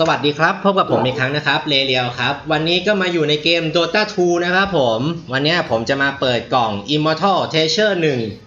สวัสดีครับ พบกับผมอีกครั้งนะครับเลเรียวครับ วันนี้ก็มาอยู่ในเกม Dota 2 นะครับผม วันนี้ผมจะมาเปิดกล่อง Immortal Treasure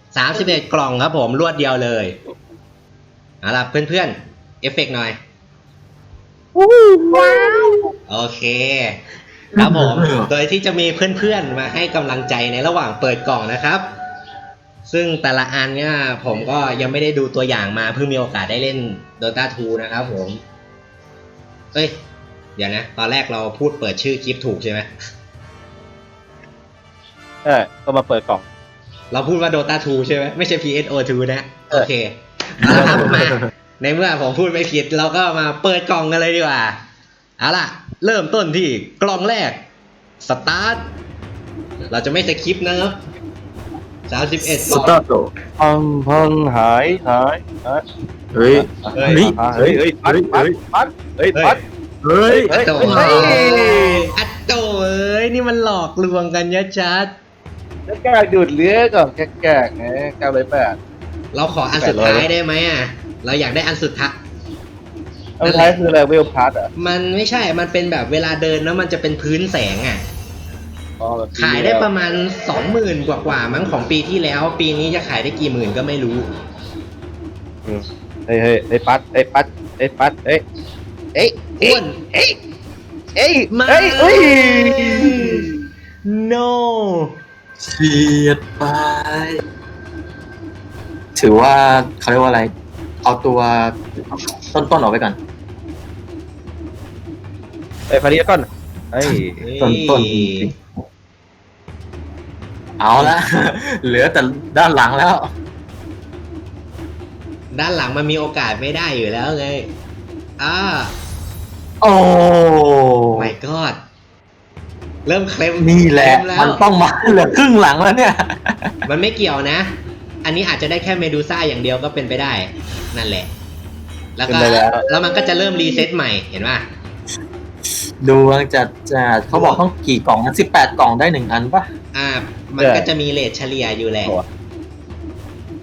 1 31 กล่องครับผม รวดเดียวเลยเอาล่ะเพื่อนๆ เอฟเฟกต์หน่อยว้าวโอเค ครับผม โดยที่จะมีเพื่อนๆ มาให้กำลังใจในระหว่างเปิดกล่องนะครับ ซึ่งแต่ละอันเนี่ยผมก็ยังไม่ได้ดูตัวอย่างมาเพิ่งมีโอกาสได้เล่น Dota 2 นะครับผม เอ้ย เดี๋ยวนะ ตอนแรกเราพูดเปิดชื่อคลิปถูกใช่ไหมเออก็มาเปิดกล่อง เราพูดว่า Dota 2 ใช่ไหมไม่ใช่ PSO2 นะเอโออเคเอาละครับมา ในเมื่อผมพูดไม่ผิดเราก็มาเปิดกล่องกันเลยดีกว่า เอาล่ะ เริ่มต้นที่กล่องแรก สตาร์ท เราจะไม่สคริปต์นะครับ 31กสล่องตาร์ทพังพังหายหายหายเฮ้ยเฮ้ยเฮ้ยเฮ้ยเฮ้ยพัดพัดพัดเฮ้ยพัดเฮ้ยอัตโตเฮ้ยอัตโตเอ้ยนี่มันหลอกลวงกันยะชัดแล้วแกากดูดเลือดก่อนแกแกกไงแกเลยแปดเราขออันสุดท้ายได้ไหมอะ เราอยากได้อันสุดท้ายอันสุดท้ายคืออะไรเวลพัดอะมันไม่ใช่มันเป็นแบบเวลาเดินแล้วมันจะเป็นพื้นแสงอะ อ๋อแบบขายได้ประมาณสองหมื่นกว่าๆมั้งของปีที่แล้ว ปีนี้จะขายได้กี่หมื่นก็ไม่รู้ อืมเฮ้ยเฮ้ยเฮ้ยพัดเฮ้ยพัดเฮ้ยพัดเฮ้ยเอ้ยอ้วนเอ้ยเอ้ยมาเอ้ยเอ้ย no เฉียดไป ถือว่าเขาเรียกว่าอะไร เอาตัวต้นๆออกไปก่อนเอ้ยพาริสก่อนเฮ้ย ต้นต้นจริง เอาละ เหลือแต่ด้านหลังแล้ว ด้านหลังมันมีโอกาสไม่ได้อยู่แล้วไงอ่าโอ้ my god เริ่มเคลมนี่แหละ เคมแล้วมันต้องมาเหลือครึ่งหลังแล้วเนี่ย มันไม่เกี่ยวนะ อันนี้อาจจะได้แค่เมดูซ่าอย่างเดียวก็เป็นไปได้ นั่นแหละ แล้วก็เป็นไปแล้ว แล้วมันก็จะเริ่มรีเซ็ตใหม่เห็นป่ะดูว่าจะจะเขาบอกต้องกี่กล่องนะสิบแปดกล่องได้หนึ่งอันปะอ่า มันก็จะมีเลทเฉลี่ยอยู่แหละ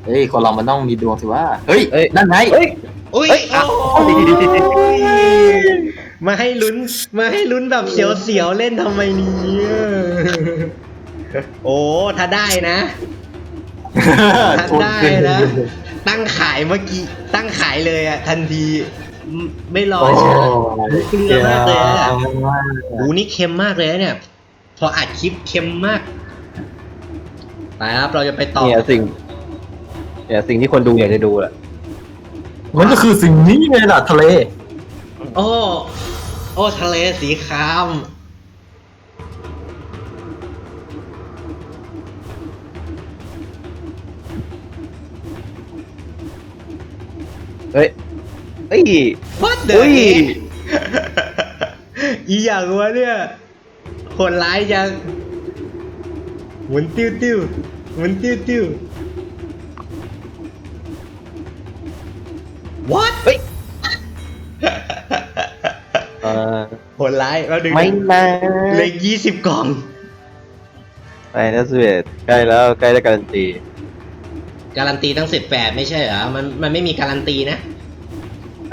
เฮ้ยคนเรามันต้องมีดวงสิว่า เฮ้ยเอ้ย นั่นไง เฮ้ย อุ้ยเอ้ยอะโอ้ยมาให้ลุ้น มาให้ลุ้นแบบเสียวๆเล่นทำไมเนี่ยโอ้ ถ้าได้นะถ้าทุนได้ขึ้นนะ ตั้งขายเมื่อกี้ ตั้งขายเลยอะ ทันที ไม่ไม่รอโอ้ใช่ไหมเกลือมากเลยอะเกลือมากโอ้นี่เค็มมากเลยนะเนี่ย พออัดคลิปเค็มมาก ไปครับเราจะไปต่อเนี่ยสิ่งเนี่ยสิ่งที่คนดูอยากจะดูแหละมันก็คือสิ่งนี้ไงล่ะทะเล โอ้โอ้ทะเลสีครามเฮ้ยเฮ้ย What the เฮ้ย heck อีอย่างวะเนี่ยคนร้ายยัง หมุนติ้วติ้วหมุนติ้วติ้ว What เฮ้ยเออคนร้ายเราดึงไม่มาเหลยยี่สิบกล่องไปนะสเวตใกล้แล้วใกล้จะการันตีการันตีตั้งสิบแปดไม่ใช่เหรอมันมันไม่มีการันตีนะ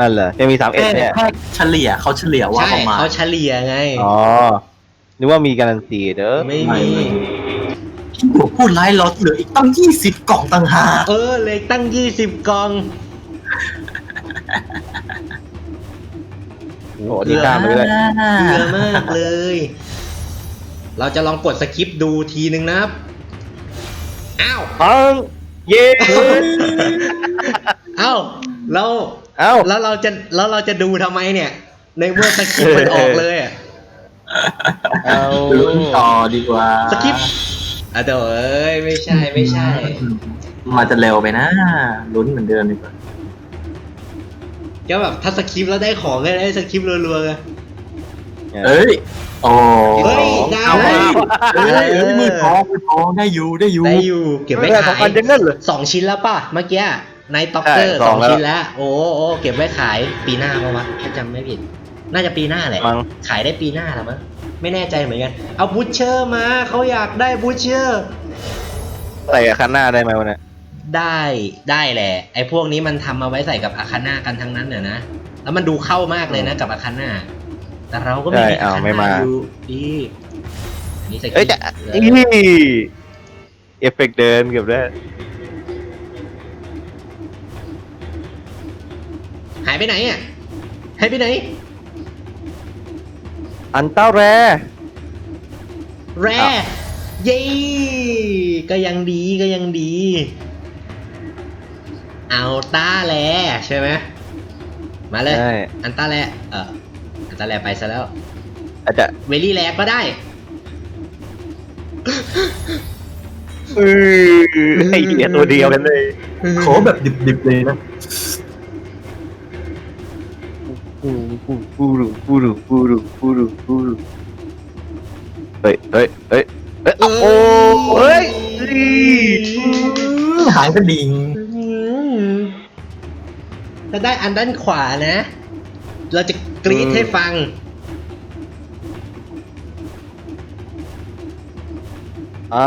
อันเหรอยังมีสามเอ็ดแค่เนี่ยแค่เฉลี่ยเขาเฉลี่ยว่าใช่ประมาณเขาเฉลี่ยไงอ๋อนึกว่ามีการันตีเด้อ ไม่มีที่ ผมพูดไลฟ์เราเหลืออีกตั้งยี่สิบกล่องต่างหากเออเหลยตั้งยี่สิบกล่องโอ้โหดีกล้ามาด้วยเยอะมากเลย เราจะลองกดสคริปต์ดูทีนึงนะครับ อ้าว ปังเย้ เอ้าเราเอ้า แล้วเราจะแล้วเราจะดูทำไมเนี่ย ในเมื่อสคริปต์มันออกเลยอะ เอา ลุ้นต่อดีกว่า สคริปต์ อะเดี๋ยวเอ้ยไม่ใช่ไม่ใช่มันจะเร็วไปนะลุ้นเหมือนเดิมดีกว่าก็แบบถ้าสคริปต์แล้วได้ของก็ได้สคริปต์รัวๆเลย เอ้ยโอ้เฮ้ยได้ เอาเฮ้ยเฮ้ยเฮ้ยมือทองมือทองได้อยู่ได้อยู่ได้อยู่เก็บไว้ไม่ได้ขาสองพัยนยังงั้นเหรอสองชิ้นแล้วป่ะเมื่อกี้ในต็อกเกอร์ใช่สสอองงแล้ว ชิ้นแล้ว โอ้โอ้เก็บไว้ขายปีหน้าปะวะถ้าจำไม่ผิด น่าจะปีหน้าแหละ มั้ง ขายได้ปีหน้าแล้วมั้ง ไม่แน่ใจเหมือนกัน เอาบูชเชอร์มา เขาอยากได้บูชเชอร์ ใส่กับคันหน้าได้ไหมวะเนี่ยได้ได้แหละ ไอ้พวกนี้มันทำมาไว้ใส่กับอาคาน่ากันทั้งนั้นเนี่ยนะ แล้วมันดูเข้ามากเลยนะกับอาคาน่า แต่เราก็ไม่ใช่มีอ้าวอาคาไม่น่ามาอยู่ดีอันนี้สกิเอ้ยแต่เลอียเอฟเฟกต์เดินเกือบได้ หายไปไหนอะ หายไปไหน อันเต้าแร แร่อ้าวเย้ก็ยังดีก็ยังดี เอาต้าแลใช่ไหมมาเลย ใช่อันต้าแลเอออันต้าแลไปซะแล้ว อาจจะเวลี่แลก็ได้ เออไอเดียตัวเดียวกันเลย ขอแบบดิบๆเลยนะ ปูปูปูรุปูรุปูรุปูรุปูรุเฮ้ยเฮ้ยเฮ้ยเฮ้ยโอ้โหเฮ้ยหางกระดิ่งอืมถ้าได้อันด้านขวานะ เราจะกรี๊ดให้ฟัง อ่า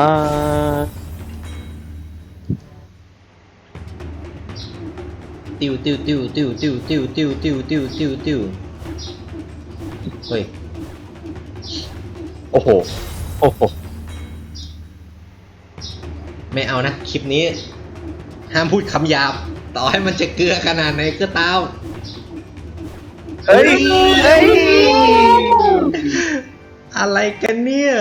ติวติวติวติวติวติวติวติวติวติวติวเฮ้ย โอ้โห โอ้โห ไม่เอานะ คลิปนี้ ห้ามพูดคำหยาบ ต่อให้มันจะเกลือขนาดไหนก็ตาม เฮ้ย เฮ้ย อะไรกันเนี่ย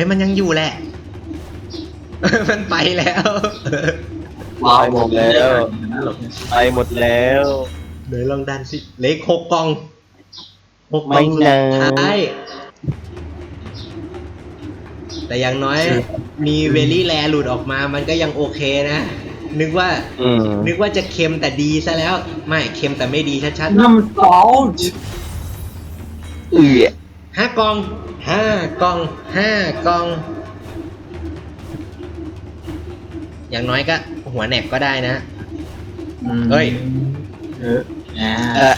ฮ้ยมันยังอยู่แหละ มันไปแล้ว ว้าวหมดแล้วไปหมดแล้วเดี๋ยวลองดันสิเล็กหกกล่องหกกล่องไม่สุดนานท้าย แต่อย่างน้อย มีเวลี่แลหลุดออกมา มันก็ยังโอเคนะ นึกว่าอืมนึกว่าจะเค็มแต่ดีซะแล้ว ไม่เค็มแต่ไม่ดีชัดน้ำซอสเอือๆ ห้ากล่องห้ากล่องห้ากล่อง อย่างน้อยก็ หัวแหนกก็ได้นะ เฮ้ย เอออ่าเออ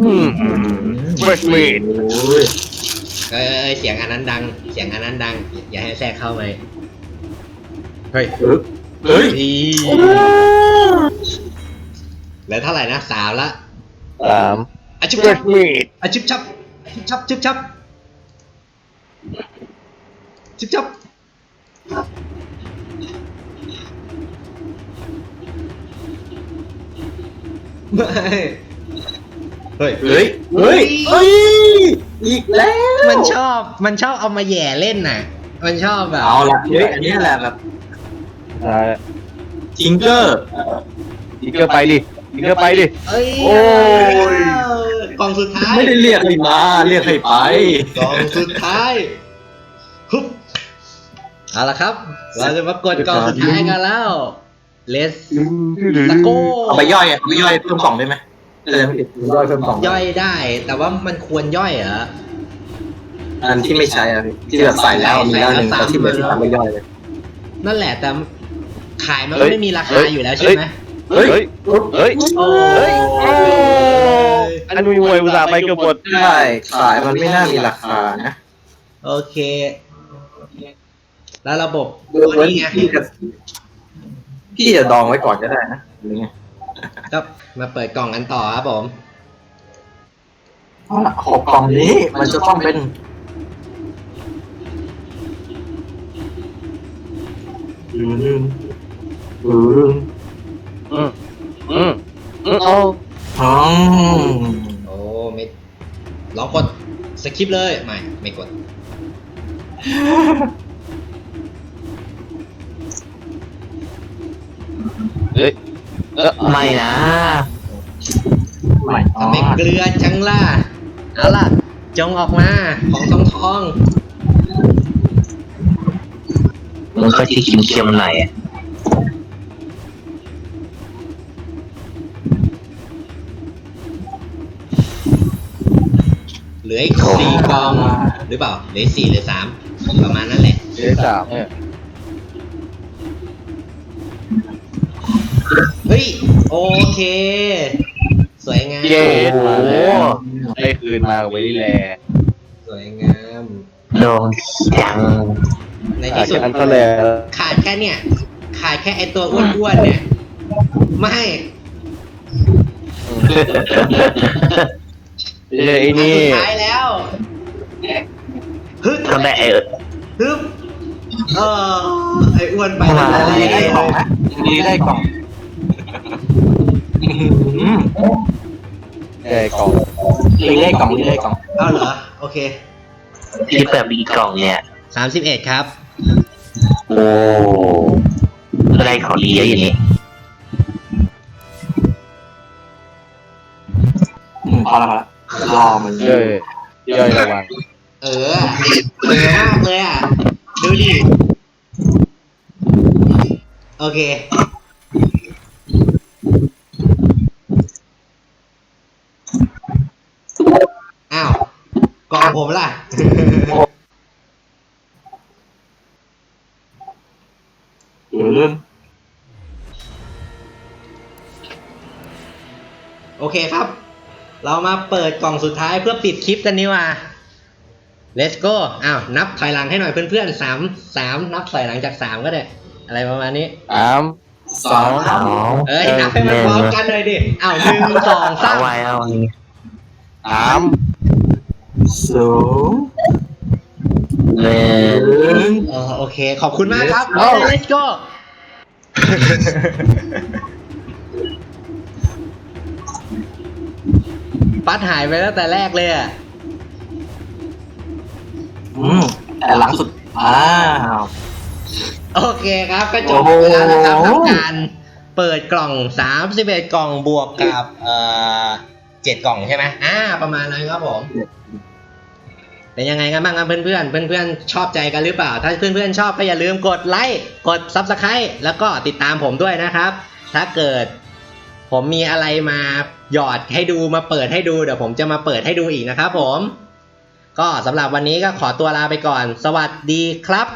อืม Fresh meat โอ้ยเอ้ยเอ้ยเสียงอันนั้นดัง เสียงอันนั้นดัง อย่าให้แทรกเข้าไป เฮ้ยเออเฮ้ยอีเหลือเท่าไหร่นะสามละสาม อะชุบชับ Fresh meat อะชุบชับชุบชับชุบชับชุบชับไม่เฮ้ย เฮ้ย เฮ้ย เฮ้ย อีกแล้ว มันชอบ มันชอบเอามาแหย่เล่นน่ะ มันชอบแบบเอาละเฮ้ยอันนี้แหละแบบอ่าทิงเกอร์อีกเกอร์ไปดิอีกเกอร์ไปดิ เอ้ยโอ้ย กล่องสุดท้าย ไม่ได้เรียกให้มา เรียกให้ไป กล่องสุดท้ายฮึบเอาละครับ เราจะมากดกล่องสุดท้ายกันแล้ว เลสตะโก้เอาไปย่อยอะเอาไปย่อยเพิ่มกล่องได้ไหมเออย่อยเพิ่มกล่องย่อยได้ แต่ว่ามันควรย่อยเหรออันที่ไม่ใช้อะพี่ที่แบบใส่แล้วมีแล้วหนึ่งใส่แต่แล้วที่เหลือที่ซ้ำทำไม่ย่อยเลยนั่นแหละแต่ขายมันเฮ้ก็ยไม่มีราคาเฮ้ยอยู่แล้วใช่ไหม เฮ้ย เฮ้ยเฮ้ยโอ้เฮ้ย โอ้อันนุยมวยอุตส่าห์ไปเกือบหมด ใช่ขายมันไม่น่ามีราคานะโอเค แล้วระบบตัวนี้ไงพี่จะพี่จะดองไว้ก่อนก็ได้นะหรือไงก็มาเปิดกล่องกันต่อครับผมเพราะหกกล่องนี้มันจะต้องเป็นอืมอืม อืมอืมอืมเอาอ๋อโอ้ไม่ลองกดสคริปต์เลยไม่ไม่กด เฮ้ยเออไม่นะไม่ทำไมเกลือจังล่ะเอาล่ะ จงออกมาของทองทองมันก็ที่เค็มๆหน่อย เหลืออีกสี่กล่องหรือเปล่าเหลืออกสี่หรือสามประมาณนั้นแหละเดี๋ยวสามเนี่ยเฮ้ยโอเค สวยงามเย้มาแล้วได้คืนมาไว้แลสวยงามโดนจังในอะที่สุดอันก็เลยขาดแค่เนี่ยขาดแค่ไอตัวอ้วนๆเนี่ยไม่ เอ้ยไอ้นี่อัสุดท้ายแล้วฮึบก็ได้ไอ้ฮึบเออไออ้วนไปมาแล้วดีได้กล่องนะดีได้กล่องอื้อหือไอ้กล่องดีได้กล่องดีได้กล่องเอาเหรอโอเคที่แบบมีกล่องเนี่ยสามสิบเอ็ดครับ โอ้ก็ได้ของดีเยอะอย่างนี้อืมพอแล้วพอแล้ว รอมันเย้ยเย้ยระวังเออเออมากเลยอะ ดูดิ โอเค อ้าวกล่องผมล่ะเลื่อนโอเคครับ เรามาเปิดกล่องสุดท้ายเพื่อปิดคลิปกันนี่ว่า let's go อ้าว นับถอยหลังให้หน่อยเพื่อนๆสามสามนับถอยหลังจากสามก็ได้ อะไรประมาณนี้ สามสองเอาเอ้ยนับให้มันพร้อมกันเลยดิอ้าวหนึ่งสองสาเอามไว้เอาไว้สามสองเลยหนึ่งเออโอเค ขอบคุณมากครับ Let's go let's go ปัดหายไปตั้งแต่แรกเลยอะอืมแต่หลังสุดอ้าวโอเคครับก็จบโอ้โหไปแล้วนะครับกับการเปิดกล่อง31กล่องบวกกับเอ่อ7กล่องใช่ไหมอ่า ประมาณนั้นครับผมเป็นยังไงกันบ้างครับเพื่อนๆเพื่อนๆชอบใจกันหรือเปล่า ถ้าเพื่อนๆชอบก็อย่าลืมกดไลค์กด Subscribe แล้วก็ติดตามผมด้วยนะครับ ถ้าเกิดผมมีอะไรมา หยอดให้ดูมาเปิดให้ดูเดี๋ยวผมจะมาเปิดให้ดูอีกนะครับผม ก็สำหรับวันนี้ก็ขอตัวลาไปก่อน สวัสดีครับ